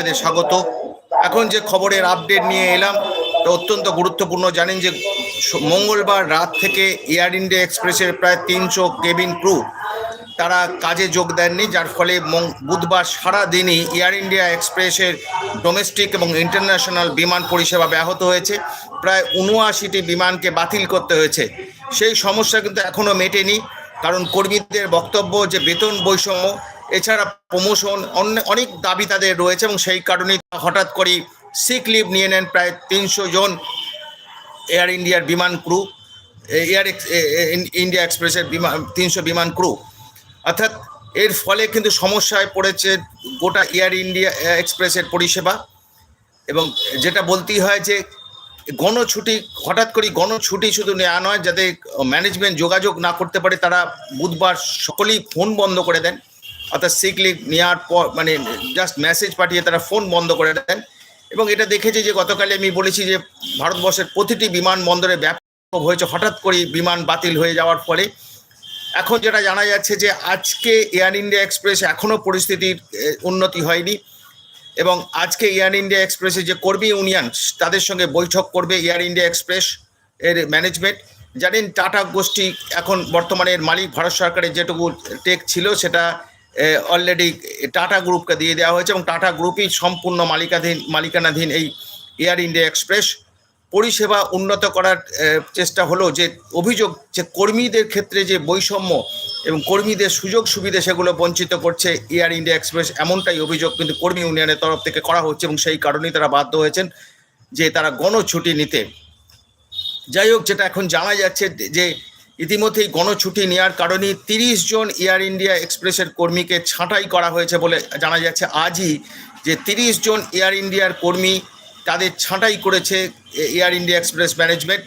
আপনাদের স্বাগত। এখন যে খবরের আপডেট নিয়ে এলাম অত্যন্ত গুরুত্বপূর্ণ। জানেন যে মঙ্গলবার রাত থেকে এয়ার ইন্ডিয়া এক্সপ্রেসের প্রায় তিনশো কেবিন ক্রু তারা কাজে যোগ দেননি, যার ফলে বুধবার সারা দিনই এয়ার ইন্ডিয়া এক্সপ্রেসের ডোমেস্টিক এবং ইন্টারন্যাশনাল বিমান পরিষেবা ব্যাহত হয়েছে। প্রায় উনআশিটি বিমানকে বাতিল করতে হয়েছে। সেই সমস্যা কিন্তু এখনও মেটেনি, কারণ কর্মীদের বক্তব্য যে বেতন বৈষম্য এছাড়া প্রমোশন অনেক দাবি তাদের রয়েছে এবং সেই কারণেই হঠাৎ করেই সিক লিভ নিয়ে নেন প্রায় তিনশো জন এয়ার ইন্ডিয়ার বিমান ক্রু এয়ার ইন্ডিয়া এক্সপ্রেসের বিমান, তিনশো বিমান ক্রু অর্থাৎ এর ফলে কিন্তু সমস্যায় পড়েছে গোটা এয়ার ইন্ডিয়া এক্সপ্রেসের পরিষেবা। এবং যেটা বলতেই হয় যে গণছুটি, হঠাৎ করে গণছুটি শুধু নেওয়া নয়, যাতে ম্যানেজমেন্ট যোগাযোগ না করতে পারে, তারা বুধবার সকলেই ফোন বন্ধ করে দেন। অর্থাৎ সিক লিভ নেওয়ার পর মানে জাস্ট মেসেজ পাঠিয়ে তারা ফোন বন্ধ করে দেন। এবং এটা দেখেছি যে গতকালে আমি বলেছি যে ভারতবর্ষের প্রতিটি বিমানবন্দরে ব্যাপক হয়েছে। হঠাৎ করে বিমান বাতিল হয়ে যাওয়ার ফলে। এখন যেটা জানা যাচ্ছে যে আজকে এয়ার ইন্ডিয়া এক্সপ্রেস এখনও পরিস্থিতির উন্নতি হয়নি। এবং আজকে এয়ার ইন্ডিয়া এক্সপ্রেসের যে কর্মী ইউনিয়ন তাদের সঙ্গে বৈঠক করবে এয়ার ইন্ডিয়া এক্সপ্রেস এর ম্যানেজমেন্ট জানেন টাটা গোষ্ঠী এখন বর্তমানে এর মালিক, ভারত সরকারের যেটুকু টেক ছিল, সেটা অলরেডি টাটা গ্রুপকে দিয়ে দেওয়া হয়েছে এবং টাটা গ্রুপই সম্পূর্ণ মালিকাধীন, মালিকানাধীন এই এয়ার ইন্ডিয়া এক্সপ্রেস পরিষেবা উন্নত করার চেষ্টা হলো যে অভিযোগ, যে কর্মীদের ক্ষেত্রে যে বৈষম্য এবং কর্মীদের সুযোগ সুবিধা সেগুলো বঞ্চিত করছে এয়ার ইন্ডিয়া এক্সপ্রেস এমনটাই অভিযোগ কিন্তু কর্মী ইউনিয়নের তরফ থেকে করা হচ্ছে এবং সেই কারণেই তারা বাধ্য হয়েছেন যে তারা গণছুটি নিতে। যাই হোক, যেটা এখন জানা যাচ্ছে যে ইতিমধ্যেই গণছুটি নেওয়ার কারণে তিরিশ জন এয়ার ইন্ডিয়া এক্সপ্রেসের কর্মীকে ছাঁটাই করা হয়েছে বলে জানা যাচ্ছে। আজই যে তিরিশ জন এয়ার ইন্ডিয়ার কর্মী তাদের ছাঁটাই করেছে এয়ার ইন্ডিয়া এক্সপ্রেস ম্যানেজমেন্ট,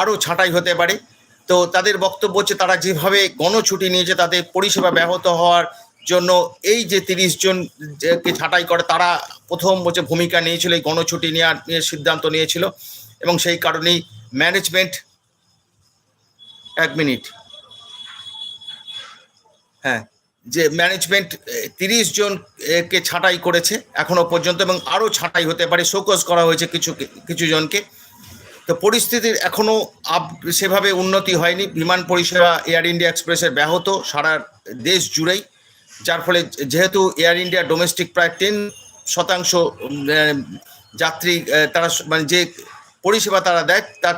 আরও ছাঁটাই হতে পারে। তো তাদের বক্তব্য হচ্ছে, তারা যেভাবে গণছুটি নিয়েছে, তাদের পরিষেবা ব্যাহত হওয়ার জন্য এই যে তিরিশ জন কে ছাঁটাই করে, তারা প্রথম হচ্ছে ভূমিকা নিয়েছিল, এই গণছুটি নেওয়ার নিয়ে সিদ্ধান্ত নিয়েছিল এবং সেই কারণেই ম্যানেজমেন্ট এক মিনিট। হ্যাঁ যে ম্যানেজমেন্ট তিরিশ জন এ, কে ছাঁটাই করেছে এখনও পর্যন্ত এবং আরও ছাঁটাই হতে পারে শোকজ করা হয়েছে কিছু কিছু জনকে। তো পরিস্থিতির এখনও আপ সেভাবে উন্নতি হয়নি। বিমান পরিষেবা এয়ার ইন্ডিয়া এক্সপ্রেসের ব্যাহত সারা দেশ জুড়েই। যার ফলে যেহেতু এয়ার ইন্ডিয়া ডোমেস্টিক প্রায় টেন শতাংশ যাত্রী তারা মানে যে পরিষেবা তারা দেয় তার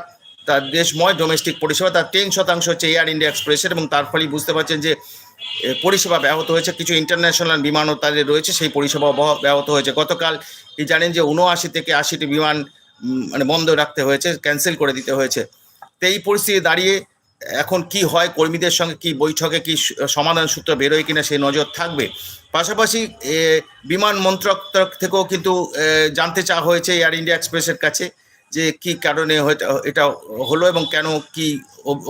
তার দেশময় ডোমেস্টিক পরিষেবা, তার টেন শতাংশ হচ্ছে এয়ার ইন্ডিয়া এক্সপ্রেসের এবং তার ফলেই বুঝতে পারছেন যে পরিষেবা ব্যাহত হয়েছে। কিছু ইন্টারন্যাশনাল বিমানও তাদের রয়েছে, সেই পরিষেবা ব্যাহত হয়েছে। গতকাল কি জানেন যে উনআশি থেকে আশিটি বিমান মানে বন্ধ রাখতে হয়েছে ক্যান্সেল করে দিতে হয়েছে। তো এই পরিস্থিতি দাঁড়িয়ে এখন কি হয়, কর্মীদের সঙ্গে কি বৈঠকে কি সমাধান সূত্র বেরোয় কিনা সেই নজর থাকবে। পাশাপাশি বিমান মন্ত্রক থেকেও কিন্তু জানতে চাওয়া হয়েছে এয়ার ইন্ডিয়া এক্সপ্রেসের কাছে। যে কি কারণে এটা হলো এবং কেন কি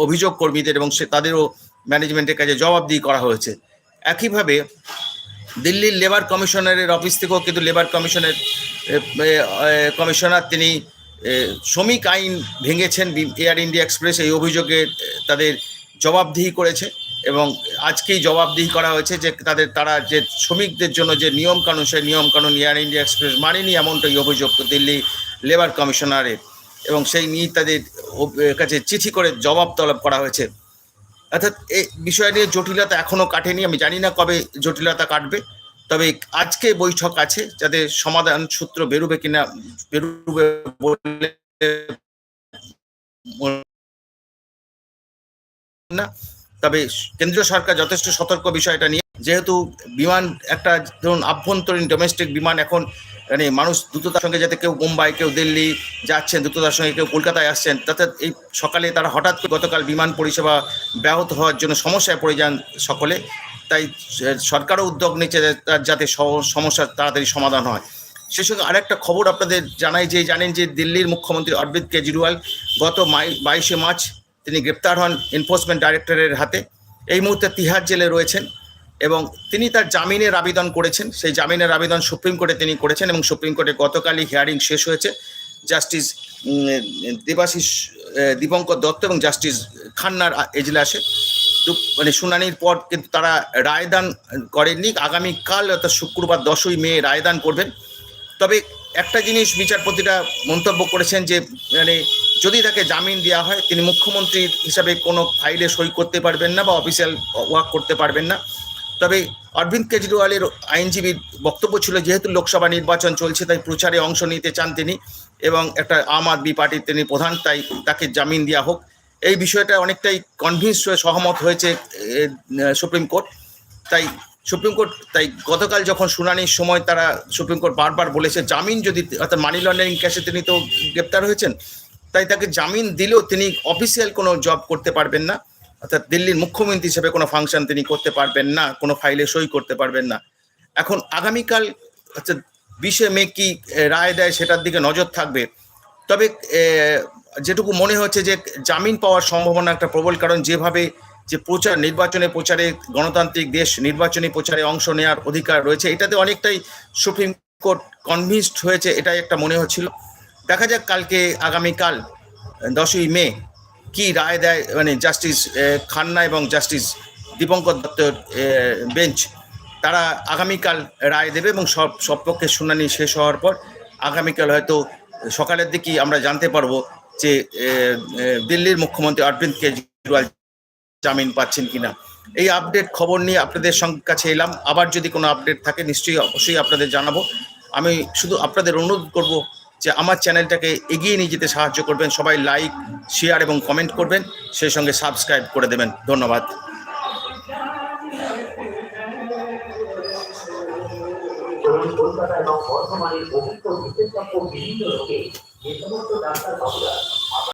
অভিযোগ কর্মীদের এবং সে তাদেরও ম্যানেজমেন্টের কাছে জবাবদিহি করা হয়েছে। একইভাবে দিল্লির লেবার কমিশনারের অফিস থেকেও কিন্তু লেবার কমিশনের কমিশনার তিনি শ্রমিক আইন ভেঙেছেন এয়ার ইন্ডিয়া এক্সপ্রেস এই অভিযোগে তাদের জবাবদিহি করেছে এবং আজকেই জবাবদিহি করা হয়েছে যে তাদের, তারা যে শ্রমিকদের জন্য যে নিয়মকানুন, সেই নিয়মকানুন এয়ার ইন্ডিয়া এক্সপ্রেস মানেনি এমনটাই অভিযোগ দিল্লি লেবার কমিশনারের এবং সেই নিয়ে তাদের কাছে চিঠি করে জবাব তলব করা হয়েছে। অর্থাৎ এই বিষয় নিয়ে জটিলতা এখনও কাটেনি, আমি জানি না কবে জটিলতা কাটবে। তবে আজকে বৈঠক আছে, যাতে সমাধান সূত্র বেরোবে কিনা, বেরোবে বলে না। তবে কেন্দ্রীয় সরকার যথেষ্ট সতর্ক বিষয়টা নিয়ে, যেহেতু বিমান একটা, ধরুন, আভ্যন্তরীণ ডোমেস্টিক বিমান এখন মানে মানুষ দ্রুততার সঙ্গে যাতে কেউ মুম্বাই, কেউ দিল্লি যাচ্ছেন, দ্রুততার সঙ্গে কেউ কলকাতায় আসছেন, তাতে এই সকালে তারা হঠাৎ করে গতকাল বিমান পরিষেবা ব্যাহত হওয়ার জন্য সমস্যায় পড়ে যান সকলে। তাই সরকারও উদ্যোগ নিচ্ছে তার যাতে সমস্যার তাড়াতাড়ি সমাধান হয়। সে সঙ্গে আরেকটা খবর আপনাদের জানাই যে জানেন যে দিল্লির মুখ্যমন্ত্রী অরবিন্দ কেজরিওয়াল গত বাইশে মার্চ তিনি গ্রেপ্তার হন এনফোর্সমেন্ট ডাইরেক্টরের হাতে। এই মুহূর্তে তিহার জেলে রয়েছেন। এবং তিনি তার জামিনের আবেদন করেছেন। সেই জামিনের আবেদন সুপ্রিম কোর্টে তিনি করেছেন এবং সুপ্রিম কোর্টে গতকালই হিয়ারিং শেষ হয়েছে। জাস্টিস দেবাশিস দীপঙ্কর দত্ত এবং জাস্টিস খান্নার এজলাসে। মানে শুনানির পর কিন্তু তারা রায়দান করেননি। আগামীকাল অর্থাৎ শুক্রবার দশই মে রায়দান করবেন। তবে একটা জিনিস বিচারপতিরা মন্তব্য করেছেন যে মানে যদি তাকে জামিন দেওয়া হয়, তিনি মুখ্যমন্ত্রী হিসাবে কোনো ফাইলে সই করতে পারবেন না বা অফিসিয়াল ওয়ার্ক করতে পারবেন না। তবে অরবিন্দ কেজরিওয়ালের আইনজীবীর বক্তব্য ছিল, যেহেতু লোকসভা নির্বাচন চলছে, তাই প্রচারে অংশ নিতে চান তিনি এবং একটা আম আদমি পার্টির তিনি প্রধান, তাই তাকে জামিন দেওয়া হোক। এই বিষয়টা অনেকটাই কনভিন্স হয়ে সহমত হয়েছে সুপ্রিম কোর্ট। তাই সুপ্রিম কোর্ট, তাই গতকাল যখন শুনানির সময় তারা সুপ্রিম কোর্ট বারবার বলেছে, জামিন যদি অর্থাৎ মানি লন্ডারিং কেসে তিনি তো গ্রেপ্তার হয়েছেন, তাই তাকে জামিন দিলেও তিনি অফিসিয়াল কোনো জব করতে পারবেন না। অর্থাৎ দিল্লির মুখ্যমন্ত্রী হিসেবে কোনো ফাংশন তিনি করতে পারবেন না, কোনো ফাইলে সই করতে পারবেন না। এখন আগামীকাল অর্থাৎ বিশে মে কি রায় দেয় সেটার দিকে নজর থাকবে। তবে যেটুকু মনে হচ্ছে যে জামিন পাওয়ার সম্ভাবনা একটা প্রবল, কারণ যেভাবে যে প্রচার, নির্বাচনে প্রচারে গণতান্ত্রিক দেশ, নির্বাচনী প্রচারে অংশ নেওয়ার অধিকার রয়েছে, এটাতে অনেকটাই সুপ্রিম কোর্ট কনভিন্সড হয়েছে, এটাই একটা মনে হচ্ছিল। দেখা যাক কালকে, আগামীকাল, দশই মে কি রায় দেয় মানে জাস্টিস খান্না এবং জাস্টিস দীপঙ্কর দত্তর বেঞ্চ তারা আগামীকাল রায় দেবে এবং সব সব পক্ষের শুনানি শেষ হওয়ার পর আগামীকাল হয়তো সকালের দিকেই আমরা জানতে পারব যে দিল্লির মুখ্যমন্ত্রী অরবিন্দ কেজরিওয়াল জামিন পাচ্ছেন কিনা। এই আপডেট খবর নিয়ে আপনাদের সঙ্গে কাছে এলাম। আবার যদি কোনো আপডেট থাকে, নিশ্চয়ই অবশ্যই আপনাদের জানাব। আমি শুধু আপনাদের অনুরোধ করব যে আমার চ্যানেলটাকে এগিয়ে নিয়ে যেতে সাহায্য করবেন। সবাই লাইক শেয়ার এবং কমেন্ট করবেন। সেই সঙ্গে সাবস্ক্রাইব করে দেবেন। ধন্যবাদ। এবং বর্ধমানের অভিজ্ঞ বিশেষজ্ঞ বিভিন্ন যে সমস্ত